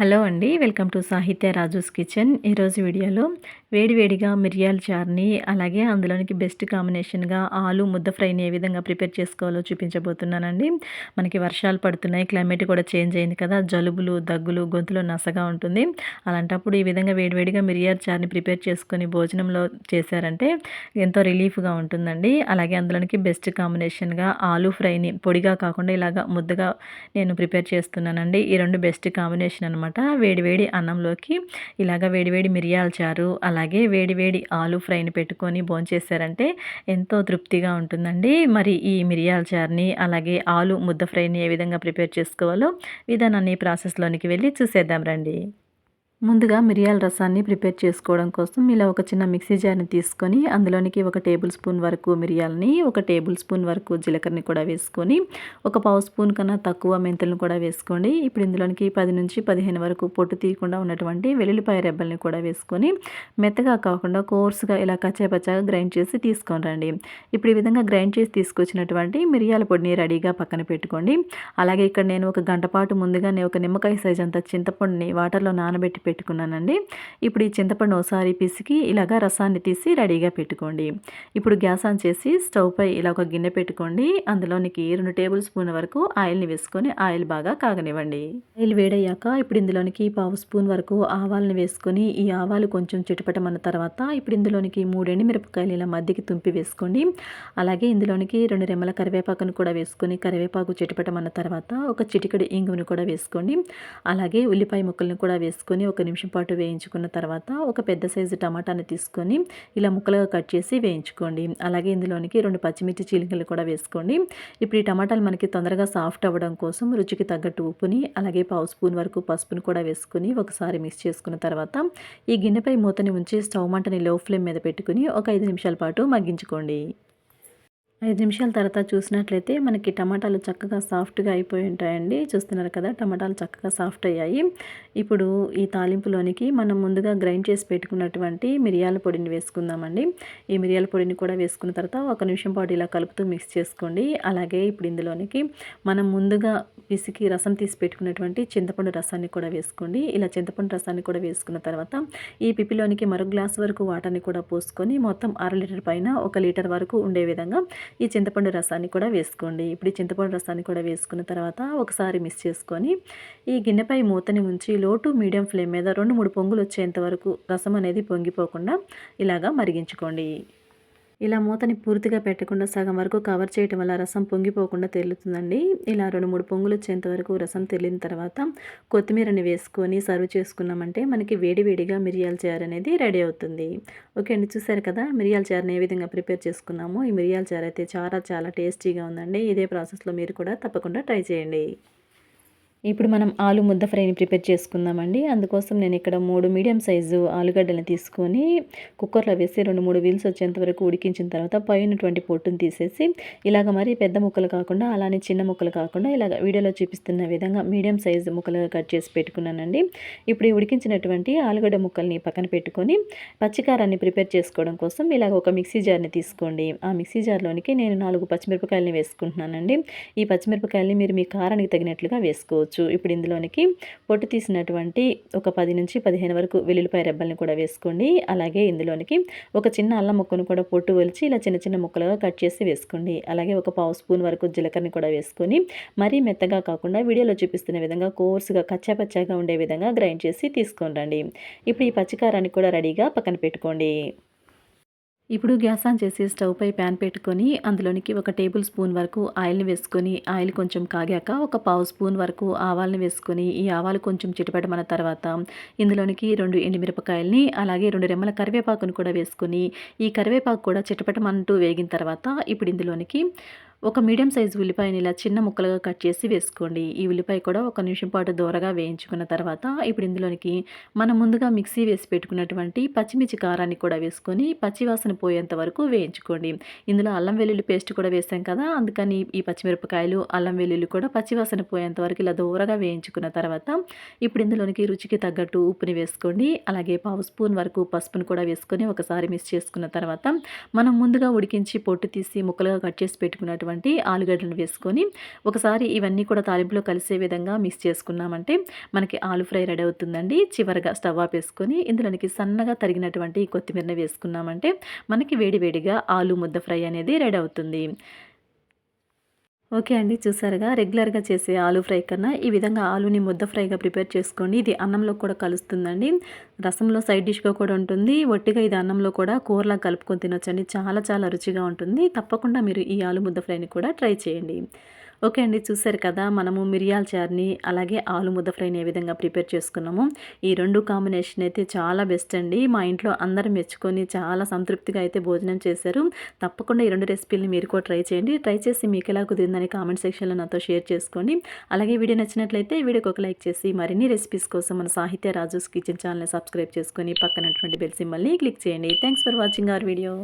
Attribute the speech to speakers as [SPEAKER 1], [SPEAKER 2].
[SPEAKER 1] Hello అండి welcome to సాహిత్య Raju's kitchen. ఈరోజు వీడియోలో వేడివేడిగా మిరియాల చార్ని అలాగే అందులోనికి బెస్ట్ కాంబినేషన్గా ఆలు ముద్ద ఫ్రైని ఏ విధంగా ప్రిపేర్ చేసుకోవాలో చూపించబోతున్నానండి. మనకి వర్షాలు పడుతున్నాయి క్లైమేట్ కూడా చేంజ్ అయింది కదా జలుబులు దగ్గులు గొంతులో నసగా ఉంటుంది. అలాంటప్పుడు ఈ విధంగా వేడివేడిగా మిరియాల చార్ని ప్రిపేర్ చేసుకొని భోజనంలో చేశారంటే ఎంతో రిలీఫ్గా ఉంటుందండి. అలాగే అందులోనికి బెస్ట్ కాంబినేషన్గా ఆలు ఫ్రైని పొడిగా కాకుండా ఇలాగా ముద్దగా నేను ప్రిపేర్ చేస్తున్నానండి. ఈ రెండు బెస్ట్ కాంబినేషన్ అనమాట అనమాట. వేడివేడి అన్నంలోకి ఇలాగ వేడివేడి మిరియాల చారు అలాగే వేడివేడి ఆలు ఫ్రైని పెట్టుకొని భోంచేశారంటే ఎంతో తృప్తిగా ఉంటుందండి. మరి ఈ మిరియాల చారుని అలాగే ఆలు ముద్ద ఫ్రైని ఏ విధంగా ప్రిపేర్ చేసుకోవాలో విధానాన్ని ప్రాసెస్లోనికి వెళ్ళి చూసేద్దాం రండి. ముందుగా మిరియాల రసాన్ని ప్రిపేర్ చేసుకోవడం కోసం ఇలా ఒక చిన్న మిక్సీ జార్ని తీసుకొని అందులోనికి ఒక టేబుల్ స్పూన్ వరకు మిరియాలని ఒక టేబుల్ స్పూన్ వరకు జీలకర్రని కూడా వేసుకొని ఒక పావు స్పూన్ కన్నా తక్కువ మెంతులను కూడా వేసుకోండి. ఇప్పుడు ఇందులోనికి పది నుంచి పదిహేను వరకు పొట్టు తీయకుండా ఉన్నటువంటి వెల్లుల్లిపాయ రెబ్బల్ని కూడా వేసుకొని మెత్తగా కాకుండా కోర్సుగా ఇలా కచ్చాపచ్చాగా గ్రైండ్ చేసి తీసుకొని రండి. ఇప్పుడు ఈ విధంగా గ్రైండ్ చేసి తీసుకొచ్చినటువంటి మిరియాల పొడిని రెడీగా పక్కన పెట్టుకోండి. అలాగే ఇక్కడ నేను ఒక గంట పాటు ముందుగానే ఒక నిమ్మకాయ సైజ్ అంత చింతపండుని వాటర్లో నానబెట్టి పెట్టుకున్నానండి. ఇప్పుడు ఈ చింతపండు ఒకసారి పిసికి ఇలాగా రసాన్ని తీసి రెడీగా పెట్టుకోండి. ఇప్పుడు గ్యాస్ ఆన్ చేసి స్టవ్ పై ఇలా ఒక గిన్నె పెట్టుకోండి. అందులోనికి రెండు టేబుల్ స్పూన్ వరకు ఆయిల్ని వేసుకొని ఆయిల్ బాగా కాగనివ్వండి. ఆయిల్ వేడయ్యాక ఇప్పుడు ఇందులోనికి పావు స్పూన్ వరకు ఆవాలని వేసుకొని ఈ ఆవాలు కొంచెం చిటపటమన్న తర్వాత ఇప్పుడు ఇందులోనికి మూడెండి మిరపకాయలు ఇలా మధ్యకి తుంపి వేసుకోండి. అలాగే ఇందులోనికి రెండు రెమ్మల కరివేపాకును కూడా వేసుకొని కరివేపాకు చిటపటమన్న తర్వాత ఒక చిటికడి ఇంగుని కూడా వేసుకోండి. అలాగే ఉల్లిపాయ ముక్కలను కూడా వేసుకొని ఒక నిమిషం పాటు వేయించుకున్న తర్వాత ఒక పెద్ద సైజు టమాటాని తీసుకొని ఇలా ముక్కలుగా కట్ చేసి వేయించుకోండి. అలాగే ఇందులోనికి రెండు పచ్చిమిర్చి చీలికలు కూడా వేసుకోండి. ఇప్పుడు ఈ టమాటాలు మనకి తొందరగా సాఫ్ట్ అవ్వడం కోసం రుచికి తగ్గట్టు ఉప్పుని అలాగే పావు స్పూన్ వరకు పసుపుని కూడా వేసుకుని ఒకసారి మిక్స్ చేసుకున్న తర్వాత ఈ గిన్నెపై మూతని ఉంచి స్టవ్ మంటని లో ఫ్లేమ్ మీద పెట్టుకుని ఒక ఐదు నిమిషాల పాటు మగ్గించుకోండి. ఐదు నిమిషాల తర్వాత చూసినట్లయితే మనకి టమాటాలు చక్కగా సాఫ్ట్గా అయిపోయి ఉంటాయండి. చూస్తున్నారు కదా టమాటాలు చక్కగా సాఫ్ట్ అయ్యాయి. ఇప్పుడు ఈ తాలింపులోనికి మనం ముందుగా గ్రైండ్ చేసి పెట్టుకున్నటువంటి మిరియాల పొడిని వేసుకుందామండి. ఈ మిరియాల పొడిని కూడా వేసుకున్న తర్వాత ఒక నిమిషం పాటు ఇలా కలుపుతూ మిక్స్ చేసుకోండి. అలాగే ఇప్పుడు ఇందులోనికి మనం ముందుగా పిసికి రసం తీసి పెట్టుకున్నటువంటి చింతపండు రసాన్ని కూడా వేసుకోండి. ఇలా చింతపండు రసాన్ని కూడా వేసుకున్న తర్వాత ఈ పిపిలోనికి మరో గ్లాస్ వరకు వాటర్ని కూడా పోసుకొని మొత్తం అర లీటర్ పైన ఒక లీటర్ వరకు ఉండే విధంగా ఈ చింతపండు రసాన్ని కూడా వేసుకోండి. ఇప్పుడు ఈ చింతపండు రసాన్ని కూడా వేసుకున్న తర్వాత ఒకసారి మిక్స్ చేసుకొని ఈ గిన్నెపై మూతని ఉంచి లోటు మీడియం ఫ్లేమ్ మీద రెండు మూడు పొంగులు వచ్చేంత వరకు రసం అనేది పొంగిపోకుండా ఇలాగా మరిగించుకోండి. ఇలా మూతని పూర్తిగా పెట్టకుండా సగం వరకు కవర్ చేయటం వల్ల రసం పొంగిపోకుండా తెల్లుతుందండి ఇలా రెండు మూడు పొంగులు వచ్చేంత వరకు రసం తెల్లిన తర్వాత కొత్తిమీరని వేసుకొని సర్వ్ చేసుకున్నామంటే మనకి వేడివేడిగా మిరియాల చారు అనేది రెడీ అవుతుంది. ఓకే అండి చూసారు కదా? మిరియాల చారుని ఏ విధంగా ప్రిపేర్ చేసుకున్నామో ఈ మిరియాల చారు అయితే చాలా చాలా టేస్టీగా ఉందండి. ఇదే ప్రాసెస్లో మీరు కూడా తప్పకుండా ట్రై చేయండి. ఇప్పుడు మనం ఆలు ముద్ద ఫ్రైని ప్రిపేర్ చేసుకుందామండి. అందుకోసం నేను ఇక్కడ మూడు మీడియం సైజు ఆలుగడ్డలను తీసుకొని కుక్కర్లో వేసి రెండు మూడు వీల్స్ వచ్చేంత వరకు ఉడికించిన తర్వాత పైనటువంటి పొట్టును తీసేసి ఇలాగ మరి పెద్ద ముక్కలు కాకుండా అలానే చిన్న ముక్కలు కాకుండా ఇలాగ వీడియోలో చూపిస్తున్న విధంగా మీడియం సైజు ముక్కలుగా కట్ చేసి పెట్టుకున్నానండి. ఇప్పుడు ఈ ఉడికించినటువంటి ఆలుగడ్డ ముక్కల్ని పక్కన పెట్టుకొని పచ్చికారాన్ని ప్రిపేర్ చేసుకోవడం కోసం ఇలాగ ఒక మిక్సీ జార్ని తీసుకోండి. ఆ మిక్సీ జార్లోనికి నేను నాలుగు పచ్చిమిరపకాయలని వేసుకుంటున్నానండి. ఈ పచ్చిమిరపకాయలని మీరు మీ కారానికి తగినట్లుగా వేసుకోవచ్చు. వేసుకోవచ్చు. ఇప్పుడు ఇందులోనికి పొట్టు తీసినటువంటి ఒక పది నుంచి పదిహేను వరకు వెల్లుల్లిపాయ రెబ్బల్ని కూడా వేసుకోండి. అలాగే ఇందులోనికి ఒక చిన్న అల్లం ముక్కను కూడా పొట్టు ఒలిచి ఇలా చిన్న చిన్న ముక్కలుగా కట్ చేసి వేసుకోండి. అలాగే ఒక పావు స్పూన్ వరకు జీలకర్రని కూడా వేసుకొని మరీ మెత్తగా కాకుండా వీడియోలో చూపిస్తున్న విధంగా కోర్సుగా కచ్చాపచ్చాగా ఉండే విధంగా గ్రైండ్ చేసి తీసుకొని రండి. ఇప్పుడు ఈ పచ్చికారాన్ని కూడా రెడీగా పక్కన పెట్టుకోండి. ఇప్పుడు గ్యాస్ ఆన్ చేసి స్టవ్ పై ప్యాన్ పెట్టుకొని అందులోనికి ఒక టేబుల్ స్పూన్ వరకు ఆయిల్ని వేసుకొని ఆయిల్ కొంచెం కాగాక ఒక పావు స్పూన్ వరకు ఆవాల్ని వేసుకొని ఈ ఆవాలు కొంచెం చిటపెట్టమన్న తర్వాత ఇందులోనికి రెండు ఎండుమిరపకాయల్ని అలాగే రెండు రెమ్మల కరివేపాకును కూడా వేసుకొని ఈ కరివేపాకు కూడా చిటపెట్టమంటూ వేగిన తర్వాత ఇప్పుడు ఇందులోనికి ఒక మీడియం సైజు ఉల్లిపాయని ఇలా చిన్న ముక్కలుగా కట్ చేసి వేసుకోండి. ఈ ఉల్లిపాయ కూడా ఒక నిమిషం పాటు దూరగా వేయించుకున్న తర్వాత ఇప్పుడు ఇందులోనికి మనం ముందుగా మిక్సీ వేసి పెట్టుకున్నటువంటి పచ్చిమిర్చి కారాన్ని కూడా వేసుకొని పచ్చివాసన పోయేంత వరకు వేయించుకోండి. ఇందులో అల్లం వెల్లుల్లి పేస్ట్ కూడా వేసాం కదా అందుకని ఈ పచ్చిమిరపకాయలు అల్లం వెల్లుల్లి కూడా పచ్చివాసన పోయేంత వరకు ఇలా దూరగా వేయించుకున్న తర్వాత ఇప్పుడు ఇందులోనికి రుచికి తగ్గట్టు ఉప్పుని వేసుకోండి. అలాగే పావు స్పూన్ వరకు పసుపును కూడా వేసుకొని ఒకసారి మిక్స్ చేసుకున్న తర్వాత మనం ముందుగా ఉడికించి పొట్టు తీసి ముక్కలుగా కట్ చేసి పెట్టుకున్నటువంటి ఉన్నటువంటి ఆలుగడ్డలను వేసుకొని ఒకసారి ఇవన్నీ కూడా తాలింపులో కలిసే విధంగా మిక్స్ చేసుకున్నామంటే మనకి ఆలు ఫ్రై రెడీ అవుతుందండి. చివరగా స్టవ్ ఆపేసుకొని ఇందులోనికి సన్నగా తరిగినటువంటి కొత్తిమీరని వేసుకున్నామంటే మనకి వేడివేడిగా ఆలు ముద్ద ఫ్రై అనేది రెడీ అవుతుంది. ఓకే అండి చూసారుగా. రెగ్యులర్గా చేసే ఆలు ఫ్రై కన్నా ఈ విధంగా ఆలుని ముద్ద ఫ్రైగా ప్రిపేర్ చేసుకోండి. ఇది అన్నంలో కూడా కలుస్తుందండి. రసంలో సైడ్ డిష్గా కూడా ఉంటుంది. ఒట్టిగా ఇది అన్నంలో కూడా కూరలా కలుపుకొని తినొచ్చండి. చాలా చాలా రుచిగా ఉంటుంది. తప్పకుండా మీరు ఈ ఆలు ముద్ద ఫ్రైని కూడా ట్రై చేయండి. ఓకే అండి. చూసారు కదా మనము మిరియాల చారుని అలాగే ఆలు ముద్ద ఫ్రైని ఏ విధంగా ప్రిపేర్ చేసుకున్నాము ఈ రెండు కాంబినేషన్ అయితే చాలా బెస్ట్ అండి. మా ఇంట్లో అందరూ మెచ్చుకొని చాలా సంతృప్తిగా అయితే భోజనం చేశారు. తప్పకుండా ఈ రెండు రెసిపీలని మీరు కూడా ట్రై చేయండి. ట్రై చేసి మీకు ఎలా కుదిరిందని కామెంట్ సెక్షన్లో నాతో షేర్ చేసుకోండి. అలాగే వీడియో నచ్చినట్లయితే వీడియోకి ఒక లైక్ చేసి మరిన్ని రెసిపీస్ కోసం మన సాహిత్య రాజుస్ కిచెన్ ఛానల్ని సబ్స్క్రైబ్ చేసుకొని పక్కనటువంటి బెల్ సింబల్ని క్లిక్ చేయండి. Thanks for watching our video.